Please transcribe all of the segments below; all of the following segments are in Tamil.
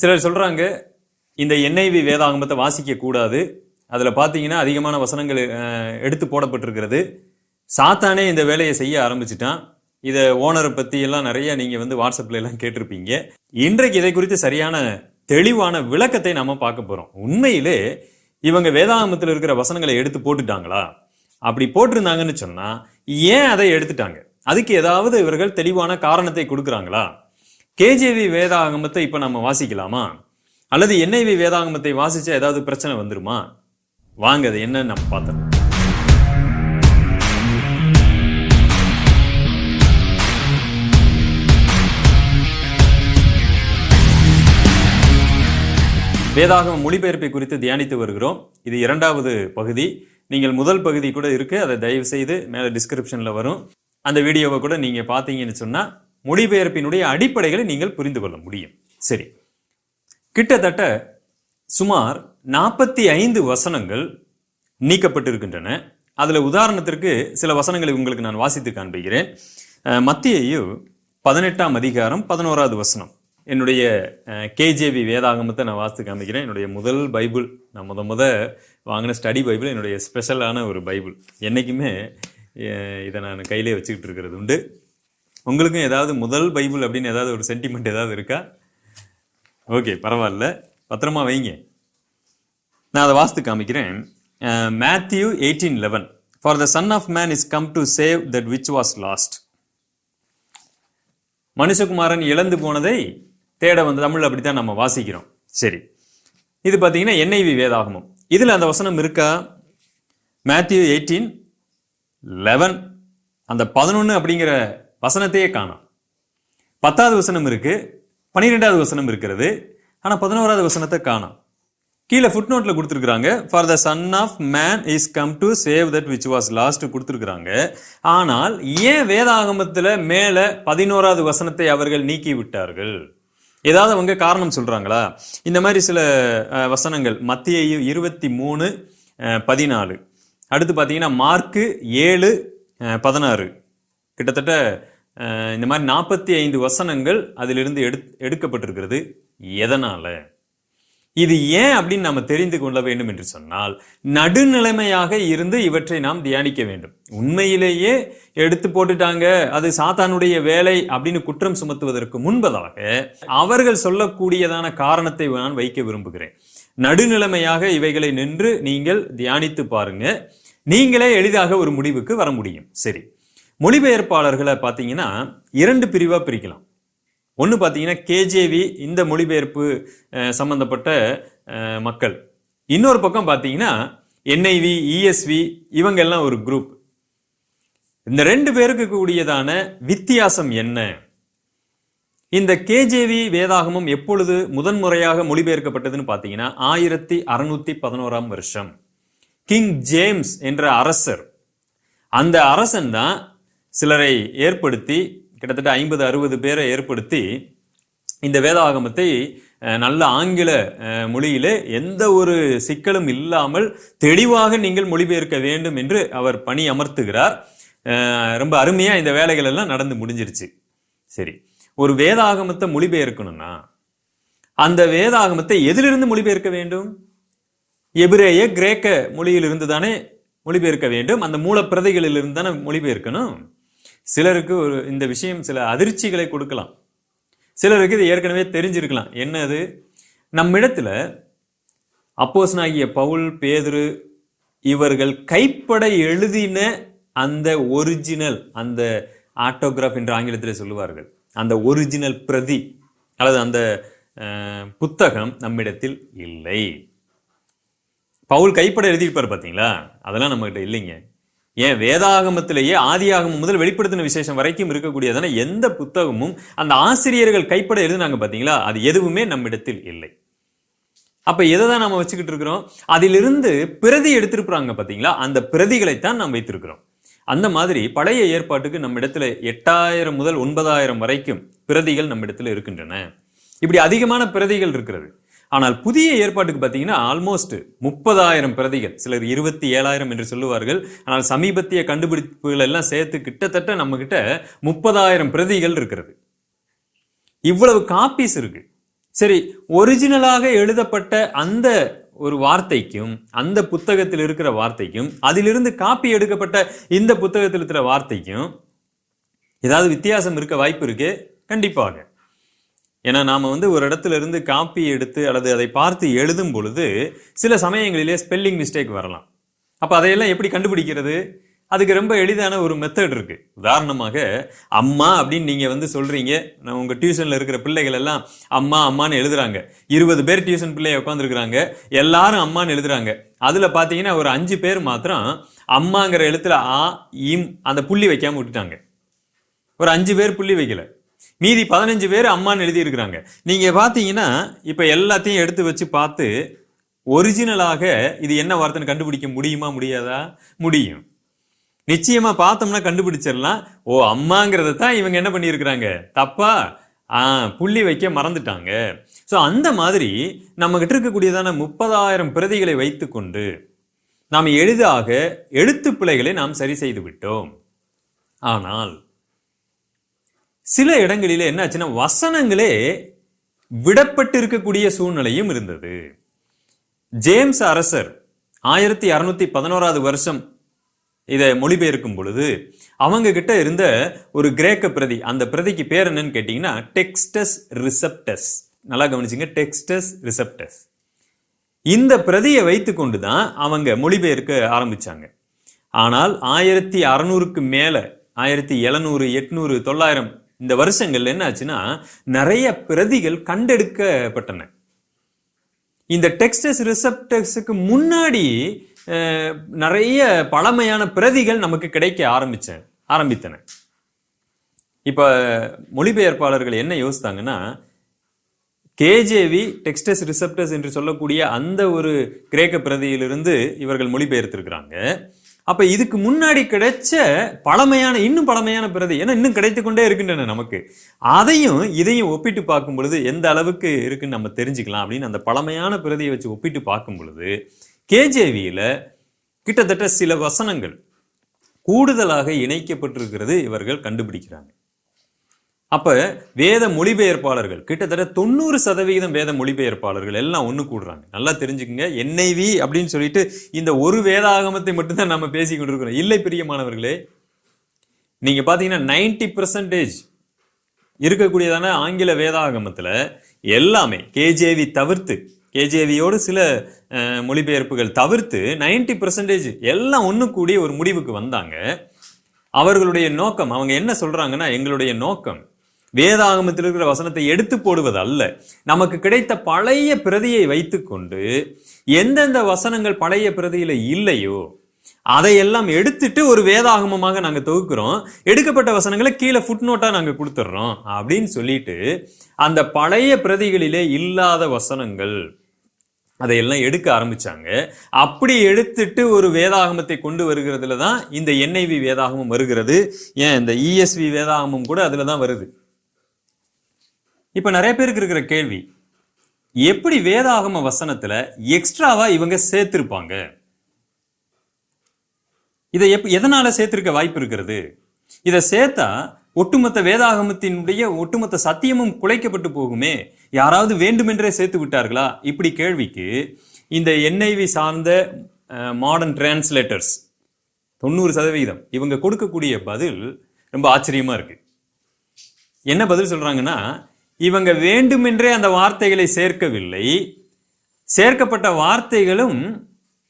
சிலர் சொல்றாங்க இந்த என்ஐவி வேதாகமத்தை வாசிக்க கூடாது. அதில் பார்த்தீங்கன்னா அதிகமான வசனங்கள் எடுத்து போடப்பட்டிருக்கிறது. சாத்தானே இந்த வேலையை செய்ய ஆரம்பிச்சிட்டான். இதை ஓனரை பற்றி எல்லாம் நிறைய நீங்கள் வந்து வாட்ஸ்அப்பில் எல்லாம் கேட்டிருப்பீங்க. இன்றைக்கு இதை குறித்து சரியான தெளிவான விளக்கத்தை நாம் பார்க்க போகிறோம் உண்மையிலே இவங்க வேதாகமத்தில் இருக்கிற வசனங்களை எடுத்து போட்டுட்டாங்களா? அப்படி போட்டிருந்தாங்கன்னு சொன்னால் ஏன் அதை எடுத்துட்டாங்க? அதுக்கு ஏதாவது இவர்கள் தெளிவான காரணத்தை கொடுக்குறாங்களா? கேஜேவி வேதாகமத்தை இப்போ நம்ம வாசிக்கலாமா? அல்லது என்ஐவி வேதாகமத்தை வாசிச்சா ஏதாவது பிரச்சனை வந்துருமா? வாங்க அது என்னன்னு நம்ம பார்த்தோம் வேதாகம மொழிபெயர்ப்பை குறித்து தியானித்து வருகிறோம். இது இரண்டாவது பகுதி. நீங்கள் முதல் பகுதி கூட இருக்குது அதை தயவு செய்து மேலே டிஸ்கிரிப்ஷனில் வரும். அந்த வீடியோவை கூட நீங்கள் பார்த்தீங்கன்னு சொன்னால் மொழிபெயர்ப்பினுடைய அடிப்படைகளை நீங்கள் புரிந்து கொள்ள முடியும். சரி. கிட்டத்தட்ட சுமார் நாற்பத்தி ஐந்து வசனங்கள் நீக்கப்பட்டிருக்கின்றன. அதில் உதாரணத்திற்கு சில வசனங்களை உங்களுக்கு நான் வாசித்து காண்பிக்கிறேன். மத்தியையு பதினெட்டாம் அதிகாரம் பதினோராவது வசனம். என்னுடைய கேஜேபி வேதாகமத்தை நான் வாசித்து காமிக்கிறேன் என்னுடைய முதல் பைபிள் நான் முத முத வாங்கின ஸ்டடி பைபிள் என்னுடைய ஸ்பெஷலான ஒரு பைபிள். என்றைக்குமே இதை நான் கையிலே வச்சுக்கிட்டு இருக்கிறது உண்டு. உங்களுக்கும் ஏதாவது முதல் பைபிள் அப்படின்னு ஏதாவது ஒரு சென்டிமெண்ட் ஏதாவது இருக்கா? ஓகே பரவாயில்ல. பத்திரமா வைங்க. நான் அதை வாசித்து காமிக்கிறேன். Matthew eighteen eleven for the son of man is come to save that which was lost மனுஷகுமாரன் இழந்து போனதை தேட வந்து தமிழ் அப்படித்தான் நம்ம வாசிக்கிறோம். சரி. இது பார்த்தீங்கன்னா என்ஐவி வேதாகமம். இதில் அந்த வசனம் இருக்கா? மேத்யூ எயிட்டீன் லெவன் அந்த பதினொன்று அப்படிங்கிற வசனத்தையே காணோம். பத்தாவது வசனம் இருக்கு பன்னிரெண்டாவது வசனம் இருக்கிறது ஆனால் பதினோராவது வசனத்தை காணும். கீழே ஃபுட் நோட்ல கொடுத்துருக்குறாங்க for the son of man is come to save that which was lost கொடுத்துருக்குறாங்க. ஆனால் ஏன் வேதாகமத்தில் மேலே பதினோராவது வசனத்தை அவர்கள் நீக்கி விட்டார்கள்? ஏதாவது அவங்க காரணம் சொல்கிறாங்களா இந்த மாதிரி சில வசனங்கள். மத்திய இருபத்தி மூணு பதினாலு. அடுத்து பார்த்தீங்கன்னா மார்க்கு ஏழு பதினாறு. கிட்டத்தட்ட இந்த மாதிரி நாற்பத்தி ஐந்து வசனங்கள் அதிலிருந்து எடு எடுக்கப்பட்டிருக்கிறது. எதனால்? இது ஏன் அப்படின்னு நாம் தெரிந்து கொள்ள வேண்டும் என்று சொன்னால் நடுநிலைமையாக இருந்து இவற்றை நாம் தியானிக்க வேண்டும். உண்மையிலேயே எடுத்து போட்டுட்டாங்க அது சாத்தானுடைய வேலை அப்படின்னு குற்றம் சுமத்துவதற்கு முன்பதாக அவர்கள் சொல்லக்கூடியதான காரணத்தை நான் வைக்க விரும்புகிறேன். நடுநிலைமையாக இவைகளை நின்று நீங்கள் தியானித்து பாருங்க. நீங்களே எளிதாக ஒரு முடிவுக்கு வர முடியும். சரி. மொழிபெயர்ப்பாளர்களை பார்த்தீங்கன்னா இரண்டு பிரிவாக பிரிக்கலாம். ஒன்று பார்த்தீங்கன்னா கேஜேவி இந்த மொழிபெயர்ப்பு சம்மந்தப்பட்ட சம்பந்தப்பட்ட மக்கள். இன்னொரு பக்கம் பார்த்தீங்கன்னா என்ஐவி இஎஸ்வி இவங்கெல்லாம் ஒரு குரூப் இந்த ரெண்டு பேருக்கு கூடியதான வித்தியாசம் என்ன? இந்த கேஜேவி வேதாகமம் எப்பொழுது முதன்முறையாக மொழிபெயர்க்கப்பட்டதுன்னு பார்த்தீங்கன்னா ஆயிரத்தி அறுநூத்தி பதினோராம் வருஷம். கிங் ஜேம்ஸ் என்ற அரசர். அந்த அரசன் தான் சிலரை ஏற்படுத்தி கிட்டத்தட்ட ஐம்பது அறுபது பேரை ஏற்படுத்தி இந்த வேதாகமத்தை நல்ல ஆங்கில மொழியிலே எந்த ஒரு சிக்கலும் இல்லாமல் தெளிவாக நீங்கள் மொழிபெயர்க்க வேண்டும் என்று அவர் பணி அமர்த்துகிறார். ரொம்ப அருமையாக இந்த வேலைகள் எல்லாம் நடந்து முடிஞ்சிருச்சு. சரி ஒரு வேதாகமத்தை மொழிபெயர்க்கணும்னா அந்த வேதாகமத்தை எதிலிருந்து மொழிபெயர்க்க வேண்டும்? எபிரேய கிரேக்க மொழியிலிருந்து தானே மொழிபெயர்க்க வேண்டும்? அந்த மூலப்பிரதைகளிலிருந்து தானே மொழிபெயர்க்கணும்? சிலருக்கு ஒரு இந்த விஷயம் சில அதிர்ச்சிகளை கொடுக்கலாம். சிலருக்கு இது ஏற்கனவே தெரிஞ்சிருக்கலாம். என்னது? நம்மிடத்துல அப்போஸ்னாகிய பவுல் பேதுரு இவர்கள் கைப்பட எழுதின அந்த ஒரிஜினல் அந்த ஆட்டோகிராஃப் என்று ஆங்கிலத்தில் சொல்லுவார்கள். அந்த ஒரிஜினல் பிரதி அல்லது அந்த புத்தகம் நம்மிடத்தில் இல்லை. பவுல் கைப்பட எழுதியிருப்பார் பார்த்தீங்களா? அதெல்லாம் நம்மகிட்ட இல்லைங்க. ஏன் வேதாகமத்திலேயே ஆதியாகமம் முதல் வெளிப்படுத்தின விசேஷம் வரைக்கும் இருக்கக்கூடியதான எந்த புத்தகமும் அந்த ஆசிரியர்கள் கைப்பட எழுதுனாங்க பார்த்தீங்களா அது எதுவுமே நம்மிடத்தில் இல்லை. அப்போ எதை தான் நம்ம வச்சுக்கிட்டு இருக்கிறோம்? அதிலிருந்து பிரதி எடுத்திருக்கிறாங்க பார்த்தீங்களா அந்த பிரதிகளைத்தான் நாம் வைத்திருக்கிறோம். அந்த மாதிரி பழைய ஏற்பாட்டுக்கு நம்ம இடத்துல எட்டாயிரம் முதல் ஒன்பதாயிரம் வரைக்கும் பிரதிகள் நம்ம இடத்துல இருக்கின்றன. இப்படி அதிகமான பிரதிகள் இருக்கிறது. ஆனால் புதிய ஏற்பாட்டுக்கு பார்த்தீங்கன்னா ஆல்மோஸ்ட் முப்பதாயிரம் பிரதிகள் சிலர் இருபத்தி ஏழாயிரம் என்று சொல்லுவார்கள். ஆனால் சமீபத்திய கண்டுபிடிப்புகள் எல்லாம் சேர்த்து கிட்டத்தட்ட நம்மக்கிட்ட முப்பதாயிரம் பிரதிகள் இருக்கிறது. இவ்வளவு காப்பீஸ் இருக்கு. சரி ஒரிஜினலாக எழுதப்பட்ட அந்த ஒரு வார்த்தைக்கும் அந்த புத்தகத்தில் இருக்கிற வார்த்தைக்கும் அதிலிருந்து காப்பி எடுக்கப்பட்ட இந்த புத்தகத்தில் இருக்கிற வார்த்தைக்கும் ஏதாவது வித்தியாசம் இருக்க வாய்ப்பு இருக்கு? கண்டிப்பாக. ஏன்னா நாம் வந்து ஒரு இடத்துல இருந்து காப்பி எடுத்து அல்லது அதை பார்த்து எழுதும் பொழுது சில சமயங்களிலே ஸ்பெல்லிங் மிஸ்டேக் வரலாம். அப்போ அதையெல்லாம் எப்படி கண்டுபிடிக்கிறது? அதுக்கு ரொம்ப எளிதான ஒரு மெத்தட் இருக்குது உதாரணமாக அம்மா அப்படின்னு நீங்கள் வந்து சொல்கிறீங்க நான் உங்கள் டியூஷனில் இருக்கிற பிள்ளைகள் எல்லாம் அம்மா அம்மான்னு எழுதுறாங்க. இருபது பேர் டியூஷன் பிள்ளைய உட்காந்துருக்குறாங்க எல்லாரும் அம்மான்னு எழுதுறாங்க. அதில் பார்த்தீங்கன்னா ஒரு அஞ்சு பேர் மாத்திரம் அம்மாங்கிற எழுத்துல ஆ இம் அந்த புள்ளி வைக்காமல் விட்டுட்டாங்க. ஒரு அஞ்சு பேர் புள்ளி வைக்கலை. மீதி பதினஞ்சு பேர் அம்மான்னு எழுதியிருக்கிறாங்க. நீங்கள் பார்த்தீங்கன்னா இப்போ எல்லாத்தையும் எடுத்து வச்சு பார்த்து ஒரிஜினலாக இது என்ன வார்த்தைன்னு கண்டுபிடிக்க முடியுமா முடியாதா? முடியும். நிச்சயமாக பார்த்தோம்னா கண்டுபிடிச்சிடலாம். ஓ அம்மாங்கிறத தான் இவங்க என்ன பண்ணியிருக்கிறாங்க? தப்பா? புள்ளி வைக்க மறந்துட்டாங்க. ஸோ அந்த மாதிரி நம்மகிட்ட இருக்கக்கூடியதான முப்பதாயிரம் பிரதிகளை வைத்துக்கொண்டு நாம் எளிதாக எழுத்து பிழைகளை நாம் சரி செய்து விட்டோம். ஆனால் சில இடங்களில் என்னாச்சுன்னா வசனங்களே விடப்பட்டு இருக்கக்கூடிய சூழ்நிலையும் இருந்தது. ஜேம்ஸ் அரசர் ஆயிரத்தி அறுநூத்தி பதினோராவது வருஷம் இதை மொழிபெயர்க்கும் பொழுது அவங்க கிட்ட இருந்த ஒரு கிரேக்க பிரதி அந்த பிரதிக்கு பேர் என்னன்னு கேட்டிங்கன்னா டெக்ஸ்டஸ் ரிசப்டஸ் நல்லா கவனிச்சிங்க டெக்ஸ்டஸ் ரிசப்டஸ் இந்த பிரதியை வைத்துக்கொண்டு தான் அவங்க மொழிபெயர்க்க ஆரம்பிச்சாங்க. ஆனால் ஆயிரத்தி அறநூறுக்கு மேலே ஆயிரத்தி எழுநூறு எட்நூறு தொள்ளாயிரம் இந்த வருஷங்கள்ல என்ன ஆச்சுன்னா நிறைய பிரதிகள் கண்டெடுக்கப்பட்டன. இந்த டெக்ஸ்டஸ் ரிசப்டர்ஸுக்கு முன்னாடி நிறைய பழமையான பிரதிகள் நமக்கு கிடைக்க ஆரம்பிச்ச ஆரம்பித்தன. இப்ப மொழிபெயர்ப்பாளர்கள் என்ன யோசித்தாங்கன்னா கேஜேவி டெக்ஸ்டஸ் ரிசப்டர்ஸ் என்று சொல்லக்கூடிய அந்த ஒரு கிரேக்க பிரதியிலிருந்து இவர்கள் மொழிபெயர்த்திருக்கிறாங்க. அப்ப இதுக்கு முன்னாடி கிடைச்ச பழமையான இன்னும் பழமையான பிரதி ஏன்னா இன்னும் கிடைத்து கொண்டே இருக்கின்றன நமக்கு. அதையும் இதையும் ஒப்பிட்டு பார்க்கும் பொழுது எந்த அளவுக்கு இருக்குன்னு நம்ம தெரிஞ்சுக்கலாம் அப்படின்னு அந்த பழமையான பிரதியை வச்சு ஒப்பிட்டு பார்க்கும் பொழுது கேஜேவியில கிட்டத்தட்ட சில வசனங்கள் கூடுதலாக இணைக்கப்பட்டிருக்கிறது இவர்கள் கண்டுபிடிக்கிறாங்க. அப்போ வேத மொழிபெயர்ப்பாளர்கள் கிட்டத்தட்ட தொண்ணூறு சதவிகிதம் வேத மொழிபெயர்ப்பாளர்கள் எல்லாம் ஒன்று கூடுறாங்க. நல்லா தெரிஞ்சுக்குங்க. என்ஐவி அப்படின்னு சொல்லிட்டு இந்த ஒரு வேதாகமத்தை மட்டும்தான் நம்ம பேசி கொண்டிருக்கிறோம். இல்லை பிரியமானவர்களே நீங்கள் பார்த்தீங்கன்னா நைன்டி பர்சன்டேஜ் இருக்கக்கூடியதான ஆங்கில வேதாகமத்தில் எல்லாமே கேஜேவி தவிர்த்து கேஜேவியோடு சில மொழிபெயர்ப்புகள் தவிர்த்து நைன்டி பர்சன்டேஜ் எல்லாம் ஒன்று கூடிய ஒரு முடிவுக்கு வந்தாங்க. அவர்களுடைய நோக்கம் அவங்க என்ன சொல்கிறாங்கன்னா எங்களுடைய நோக்கம் வேதாகமத்தில் இருக்கிற வசனத்தை எடுத்து போடுவது அல்ல. நமக்கு கிடைத்த பழைய பிரதியை வைத்துக்கொண்டு எந்தெந்த வசனங்கள் பழைய பிரதியில இல்லையோ அதையெல்லாம் எடுத்துட்டு ஒரு வேதாகமமாக நாங்க தொகுக்கிறோம். எடுக்கப்பட்ட வசனங்களை கீழே ஃபுட் நோட்டா நாங்க கொடுத்துட்றோம் அப்படின்னு சொல்லிட்டு அந்த பழைய பிரதிகளிலே இல்லாத வசனங்கள் அதையெல்லாம் எடுக்க ஆரம்பிச்சாங்க. அப்படி எடுத்துட்டு ஒரு வேதாகமத்தை கொண்டு வருகிறதுல தான் இந்த என்ஐவி வேதாகமம் வருகிறது. ஏன்? இந்த இஎஸ்வி வேதாகமம் கூட அதுல தான் வருது. இப்போ நிறைய பேருக்கு இருக்கிற கேள்வி எப்படி வேதாகம வசனத்துல எக்ஸ்ட்ராவா இவங்க சேர்த்திருப்பாங்க? இதை எப் எதனால சேர்த்திருக்க வாய்ப்பு இருக்கிறது? இதை சேர்த்தா ஒட்டுமொத்த வேதாகமத்தினுடைய ஒட்டுமொத்த சத்தியமும் குலைக்கப்பட்டு போகுமே? யாராவது வேண்டுமென்றே சேர்த்து விட்டார்களா? இப்படி கேள்விக்கு இந்த என்ஐவி சார்ந்த மாடர்ன் டிரான்ஸ்லேட்டர்ஸ் தொண்ணூறு சதவீதம் இவங்க கொடுக்கக்கூடிய பதில் ரொம்ப ஆச்சரியமா இருக்கு. என்ன பதில் சொல்றாங்கன்னா இவங்க வேண்டுமென்றே அந்த வார்த்தைகளை சேர்க்கவில்லை. சேர்க்கப்பட்ட வார்த்தைகளும்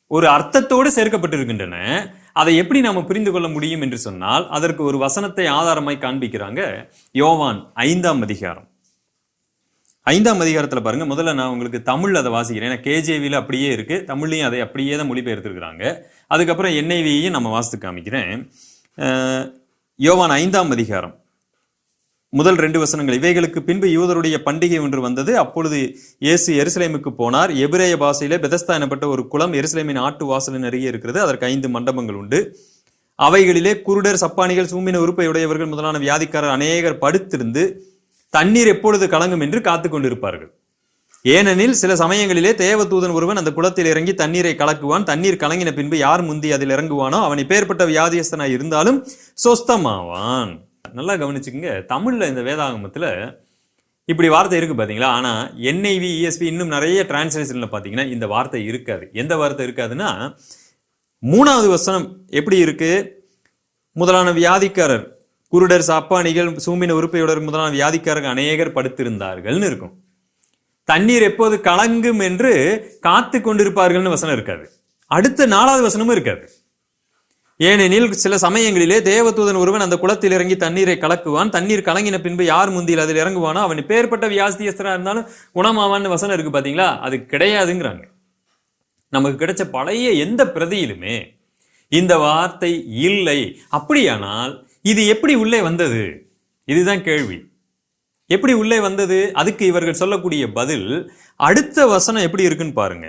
ஒரு அர்த்தத்தோடு சேர்க்கப்பட்டிருக்கின்றன. அதை எப்படி நாம் புரிந்து கொள்ள முடியும் என்று சொன்னால் அதற்கு ஒரு வசனத்தை ஆதாரமாய் காண்பிக்கிறாங்க யோவான் ஐந்தாம் அதிகாரம். ஐந்தாம் அதிகாரத்தில் பாருங்க முதல்ல நான் உங்களுக்கு தமிழ் அதை வாசிக்கிறேன். ஏன்னா கேஜேவியில் அப்படியே இருக்கு. தமிழ்லையும் அதை அப்படியே தான் மொழிபெயர்த்திருக்கிறாங்க. அதுக்கப்புறம் என்ஐவியையும் நம்ம வாசித்து காமிக்கிறேன். யோவான் ஐந்தாம் அதிகாரம். முதல் ரெண்டு வசனங்கள். இவைகளுக்கு பின்பு யூதருடைய பண்டிகை ஒன்று வந்தது. அப்பொழுது இயேசு எருசலேமுக்கு போனார். எபிரேய பாசையில பெதஸ்தா எனப்பட்ட ஒரு குளம் எருசலேமின் ஆட்டு வாசலின் அருகே இருக்கிறது. அதற்கு ஐந்து மண்டபங்கள் உண்டு. அவைகளிலே குருடர் சப்பானிகள் சூமின உறுப்பை உடையவர்கள் முதலான வியாதிக்காரர் அநேகர் படுத்திருந்து தண்ணீர் எப்பொழுது கலங்கும் என்று காத்து கொண்டிருப்பார்கள். ஏனெனில் சில சமயங்களிலே தேவதூதன் ஒருவன் அந்த குளத்தில் இறங்கி தண்ணீரை கலக்குவான். தண்ணீர் கலங்கின பின்பு யார் முந்தி அதில் இறங்குவானோ அவன் இப்பேற்பட்ட வியாதியஸ்தனாய் இருந்தாலும் சொஸ்தமாவான். நல்லா கவனிச்சுக்கோங்க. தமிழ்ல இந்த வேதாகமத்தில் இப்படி வார்த்தை இருக்கு பாத்தீங்களா? ஆனா என்ஐவி இஎஸ்பி இன்னும் நிறைய டிரான்ஸ்லேஷனில் பாத்தீங்கன்னா இந்த வார்த்தை இருக்காது. எந்த வார்த்தை இருக்காதுன்னா மூணாவது வசனம் எப்படி இருக்கு? முதலான வியாதிக்காரர் குருடர் சாப்பானிகள் சூமின உறுப்பையுடர் முதலான வியாதிக்காரர்கள் அநேகர் படுத்திருந்தார்கள்னு இருக்கும். தண்ணீர் எப்போது கலங்கும் என்று காத்து கொண்டிருப்பார்கள்னு வசனம் இருக்காது. அடுத்த நாலாவது வசனமும் இருக்காது. ஏனெனில் சில சமயங்களிலே தேவதூதன் ஒருவன் அந்த குளத்தில் இறங்கி தண்ணீரை கலக்குவான். தண்ணீர் கலங்கின பின்பு யார் முந்தியில் அதில் இறங்குவானோ அவன் பேர்பட்ட வியாஸ்தியஸ்தரா இருந்தாலும் குணமாவான்னு வசனம் இருக்கு பாத்தீங்களா? அது கிடையாதுங்கிறாங்க. நமக்கு கிடைச்ச பழைய எந்த பிரதியிலுமே இந்த வார்த்தை இல்லை. அப்படியானால் இது எப்படி உள்ளே வந்தது? இதுதான் கேள்வி. எப்படி உள்ளே வந்தது? அதுக்கு இவர்கள் சொல்லக்கூடிய பதில் அடுத்த வசனம் எப்படி இருக்குன்னு பாருங்க.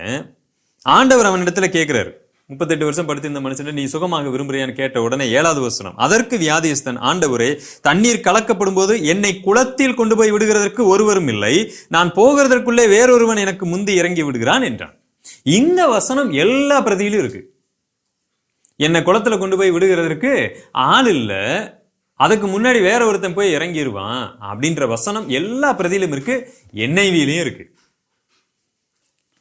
ஆண்டவர் அவனிடத்துல கேட்கிறாரு முப்பத்தெட்டு வருஷம் படுத்திருந்த மனுஷன் நீ சுகமாக விரும்புறியான்னு கேட்ட உடனே ஏழாவது வசனம். அதற்கு வியாதியஸ்தன் ஆண்டவரே தண்ணீர் கலக்கப்படும் போது என்னை குளத்தில் கொண்டு போய் விடுகிறதற்கு ஒருவரும் இல்லை. நான் போகிறதற்குள்ளே வேறொருவன் எனக்கு முந்தி இறங்கி விடுகிறான் என்றான். இந்த வசனம் எல்லா பிரதியிலும் இருக்கு. என்னை குளத்துல கொண்டு போய் விடுகிறதற்கு ஆள் இல்ல. அதுக்கு முன்னாடி வேற ஒருத்தன் போய் இறங்கிடுவான் அப்படின்ற வசனம் எல்லா பிரதியிலும் இருக்கு. என்ஐவிலையும் இருக்கு.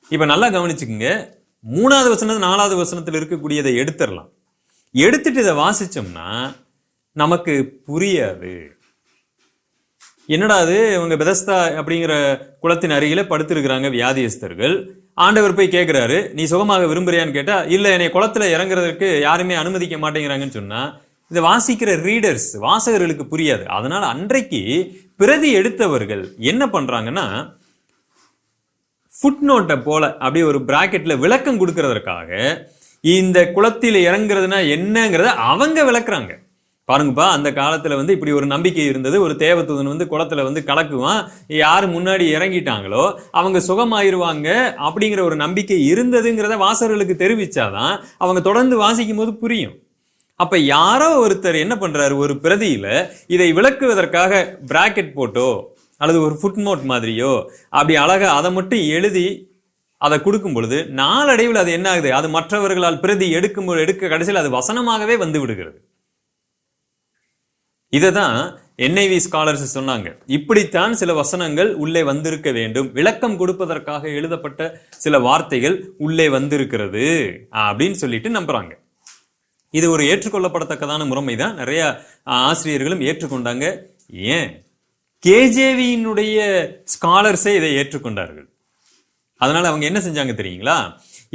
இப்ப நல்லா கவனிச்சுக்குங்க. மூணாவது வசனம் நாலாவது வசனத்தில் இருக்கக்கூடியதை எடுத்துடலாம். எடுத்துட்டு இதை வாசிச்சோம்னா நமக்கு புரியாது. என்னடா அது இவங்க பெதஸ்தா அப்படிங்கிற குளத்தின் அருகில படுத்திருக்கிறாங்க வியாதியஸ்தர்கள். ஆண்டவர் போய் கேட்குறாரு நீ சுகமாக விரும்புறியான்னு கேட்டால் இல்லை என்னை குளத்துல இறங்குறதுக்கு யாருமே அனுமதிக்க மாட்டேங்கிறாங்கன்னு சொன்னால் இதை வாசிக்கிற ரீடர்ஸ் வாசகர்களுக்கு புரியாது. அதனால் அன்றைக்கு பிரதி எடுத்தவர்கள் என்ன பண்றாங்கன்னா ஃபுட் நோட்டை போல அப்படியே ஒரு பிராக்கெட்ல விளக்கம் கொடுக்கறதற்காக இந்த குளத்தில் இறங்குறதுனா என்னங்கிறத அவங்க விளக்குறாங்க. பாருங்கப்பா அந்த காலத்தில் வந்து இப்படி ஒரு நம்பிக்கை இருந்தது. ஒரு தேவதூதன் வந்து குளத்தில் வந்து கலக்குவான். யார் முன்னாடி இறங்கிட்டாங்களோ அவங்க சுகமாயிருவாங்க அப்படிங்கிற ஒரு நம்பிக்கை இருந்ததுங்கிறத வாசகர்களுக்கு தெரிவிச்சாதான் அவங்க தொடர்ந்து வாசிக்கும் போது புரியும். அப்போ யாரோ ஒருத்தர் என்ன பண்ணுறாரு ஒரு பிரதியில் இதை விளக்குவதற்காக பிராக்கெட் போட்டோ அல்லது ஒரு ஃபுட் நோட் மாதிரியோ அப்படி அழகா அதை மட்டும் எழுதி அதை கொடுக்கும் பொழுது நாளடைவில் அது என்ன ஆகுது? அது மற்றவர்களால் பிரதி எடுக்கும்போது எடுக்க கடைசியில் அது வசனமாகவே வந்து விடுகிறது. இதை தான் என்ஐவி ஸ்காலர்ஸ் சொன்னாங்க. இப்படித்தான் சில வசனங்கள் உள்ளே வந்திருக்க வேண்டும். விளக்கம் கொடுப்பதற்காக எழுதப்பட்ட சில வார்த்தைகள் உள்ளே வந்திருக்கிறது அப்படின்னு சொல்லிட்டு நம்புறாங்க. இது ஒரு ஏற்றுக்கொள்ளப்படத்தக்கதான முறைமை தான் நிறைய ஆசிரியர்களும் ஏற்றுக்கொண்டாங்க. ஏன்? கேஜேவியினுடைய ஸ்காலர்ஸே இதை ஏற்றுக்கொண்டார்கள். அதனால் அவங்க என்ன செஞ்சாங்க தெரியுங்களா?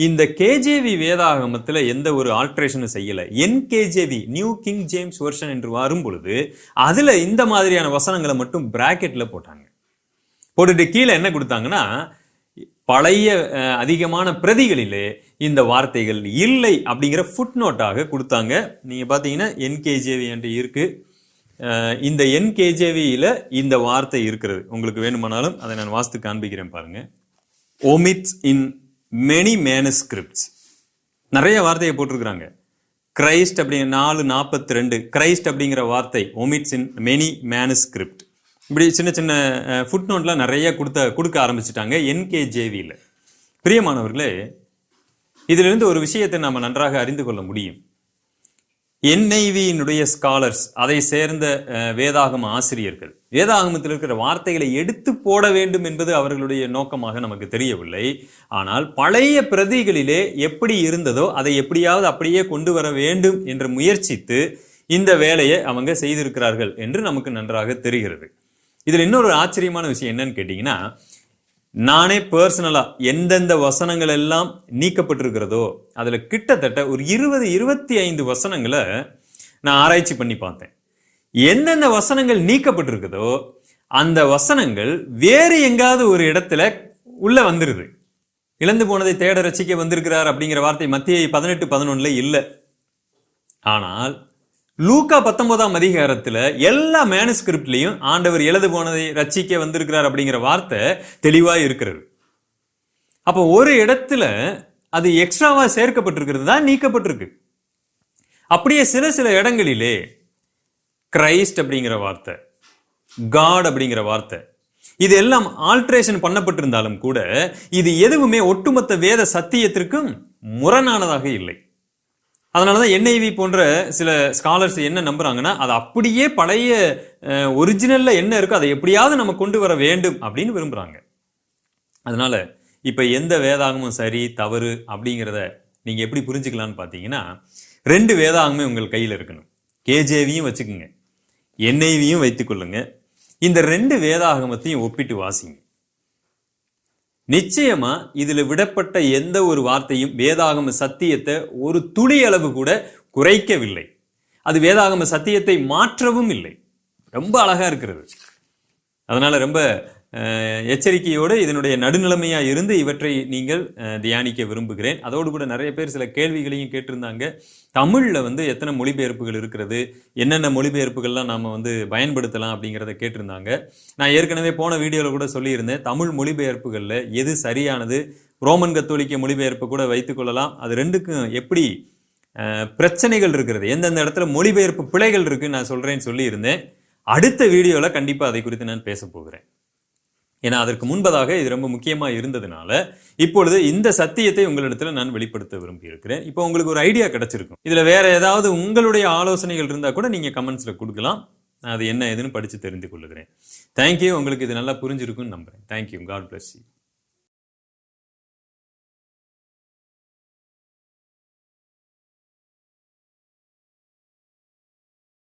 இந்த கேஜேவி வேதாகமத்தில் எந்த ஒரு ஆல்ட்ரேஷனும் செய்யல. NKJV new King James version என்று வரும் பொழுது அதில் இந்த மாதிரியான வசனங்களை மட்டும் பிராக்கெட்டில் போட்டாங்க. போட்டுட்டு கீழே என்ன கொடுத்தாங்கன்னா பழைய அதிகமான பிரதிகளிலே இந்த வார்த்தைகள் இல்லை அப்படிங்கிற ஃபுட் நோட்டாக கொடுத்தாங்க. நீங்கள் பார்த்தீங்கன்னா என்கேஜேவி என்று இருக்குது இந்த இந்த என்கேஜேவியில இந்த வார்த்தை இருக்கிறது. உங்களுக்கு வேணுமானாலும் அதை நான் வாஸ்து காண்பிக்கிறேன் பாருங்க. Omits இன் மெனி மேனஸ்கிரிப்ட்ஸ் நிறைய வார்த்தையை போட்டிருக்கிறாங்க. கிரைஸ்ட் அப்படிங்கிற நாலு நாற்பத்தி ரெண்டு கிரைஸ்ட் அப்படிங்கிற வார்த்தை ஒமிட்ஸ் இன் மெனி மேனஸ்கிரிப்ட் இப்படி சின்ன சின்ன ஃபுட் நோட்லாம் நிறைய கொடுத்த கொடுக்க ஆரம்பிச்சிட்டாங்க என்கேஜேவியில். பிரியமானவர்களே இதிலிருந்து ஒரு விஷயத்தை நாம் நன்றாக அறிந்து கொள்ள முடியும். என்ஐவியினுடைய ஸ்காலர்ஸ் அதை சேர்ந்த வேதாகம ஆசிரியர்கள். வேதாகமத்தில் இருக்கிற வார்த்தைகளை எடுத்து போட வேண்டும் என்பது அவர்களுடைய நோக்கமாக நமக்கு தெரியவில்லை. ஆனால் பழைய பிரதிகளிலே எப்படி இருந்ததோ அதை எப்படியாவது அப்படியே கொண்டு வர வேண்டும் என்று முயற்சித்து இந்த வேலையை அவங்க செய்திருக்கிறார்கள் என்று நமக்கு நன்றாக தெரிகிறது. இதில் இன்னொரு ஆச்சரியமான விஷயம் என்னன்னு கேட்டிங்கன்னா நானே பர்சனலாக எந்தெந்த வசனங்கள் எல்லாம் நீக்கப்பட்டிருக்கிறதோ அதில் கிட்டத்தட்ட ஒரு இருபது இருபத்தி ஐந்து வசனங்களை நான் ஆராய்ச்சி பண்ணி பார்த்தேன். எந்தெந்த வசனங்கள் நீக்கப்பட்டிருக்குதோ அந்த வசனங்கள் வேறு எங்காவது ஒரு இடத்துல உள்ளே வந்துடுது இழந்து போனதை தேட ரசிக்க வந்திருக்கிறார் அப்படிங்கிற வார்த்தை மத்திய பதினெட்டு பதினொன்றில் இல்லை. ஆனால் லூக்கா பத்தொன்பதாம் அதிகாரத்தில் எல்லா மேனுஸ்கிரிப்ட்லையும் ஆண்டவர் எழுது போனதை ரச்சிக்க வந்திருக்கிறார் அப்படிங்கிற வார்த்தை தெளிவாக இருக்கிறது. அப்போ ஒரு இடத்துல அது எக்ஸ்ட்ராவாக சேர்க்கப்பட்டிருக்கிறது தான் நீக்கப்பட்டிருக்கு. அப்படியே சில சில இடங்களிலே கிரைஸ்ட் அப்படிங்கிற வார்த்தை காட் அப்படிங்கிற வார்த்தை இது எல்லாம் ஆல்ட்ரேஷன் பண்ணப்பட்டிருந்தாலும் கூட இது எதுவுமே ஒட்டுமொத்த வேத சத்தியத்திற்கும் முரணானதாக இல்லை. அதனால தான் என்ஐவி போன்ற சில ஸ்காலர்ஸ் என்ன நம்புறாங்கன்னா அது அப்படியே பழைய ஒரிஜினலில் என்ன இருக்கோ அதை எப்படியாவது நம்ம கொண்டு வர வேண்டும் அப்படின்னு விரும்புகிறாங்க அதனால இப்போ எந்த வேதாகமும் சரி தவறு அப்படிங்கிறத நீங்கள் எப்படி புரிஞ்சுக்கலாம்னு பார்த்தீங்கன்னா ரெண்டு வேதாகமே உங்கள் கையில் இருக்கணும். கேஜேவியும் வச்சுக்கோங்க. என்ஐவியும் வைத்துக்கொள்ளுங்க இந்த ரெண்டு வேதாகமத்தையும் ஒப்பிட்டு வாசிங்க. நிச்சயமா இதுல விடப்பட்ட எந்த ஒரு வார்த்தையும் வேதாகம சத்தியத்தை ஒரு துளி அளவு கூட குறைக்கவில்லை. அது வேதாகம சத்தியத்தை மாற்றவும் இல்லை. ரொம்ப அழகா இருக்கிறது. அதனால ரொம்ப எச்சரிக்கையோடு இதனுடைய நடுநிலைமையாக இருந்து இவற்றை நீங்கள் தியானிக்க விரும்புகிறேன். அதோடு கூட நிறைய பேர் சில கேள்விகளையும் கேட்டிருந்தாங்க. தமிழில் வந்து எத்தனை மொழிபெயர்ப்புகள் இருக்கிறது என்னென்ன மொழிபெயர்ப்புகள்லாம் நாம் வந்து பயன்படுத்தலாம் அப்படிங்கிறத கேட்டிருந்தாங்க. நான் ஏற்கனவே போன வீடியோவில் கூட சொல்லியிருந்தேன் தமிழ் மொழிபெயர்ப்புகளில் எது சரியானது ரோமன் கத்தோலிக்க மொழிபெயர்ப்பு கூட வைத்துக்கொள்ளலாம் அது ரெண்டுக்கும் எப்படி பிரச்சனைகள் இருக்கிறது எந்தெந்த இடத்துல மொழிபெயர்ப்பு பிழைகள் இருக்குன்னு நான் சொல்கிறேன்னு சொல்லியிருந்தேன். அடுத்த வீடியோவில் கண்டிப்பாக அதை குறித்து நான் பேச போகிறேன். ஏன்னா அதற்கு முன்பதாக இது ரொம்ப முக்கியமாக இருந்ததுனால இப்பொழுது இந்த சத்தியத்தை உங்களிடத்தில் நான் வெளிப்படுத்த விரும்பி இருக்கிறேன் இப்போ உங்களுக்கு ஒரு ஐடியா கிடைச்சிருக்கும். இதில் வேற ஏதாவது உங்களுடைய ஆலோசனைகள் இருந்தால் கூட நீங்கள் கமெண்ட்ஸில் கொடுக்கலாம். நான் அது என்ன ஏதுன்னு படித்து தெரிந்து கொள்ளுகிறேன். தேங்க்யூ உங்களுக்கு இது நல்லா புரிஞ்சிருக்குன்னு நம்புறேன். Thank you God bless you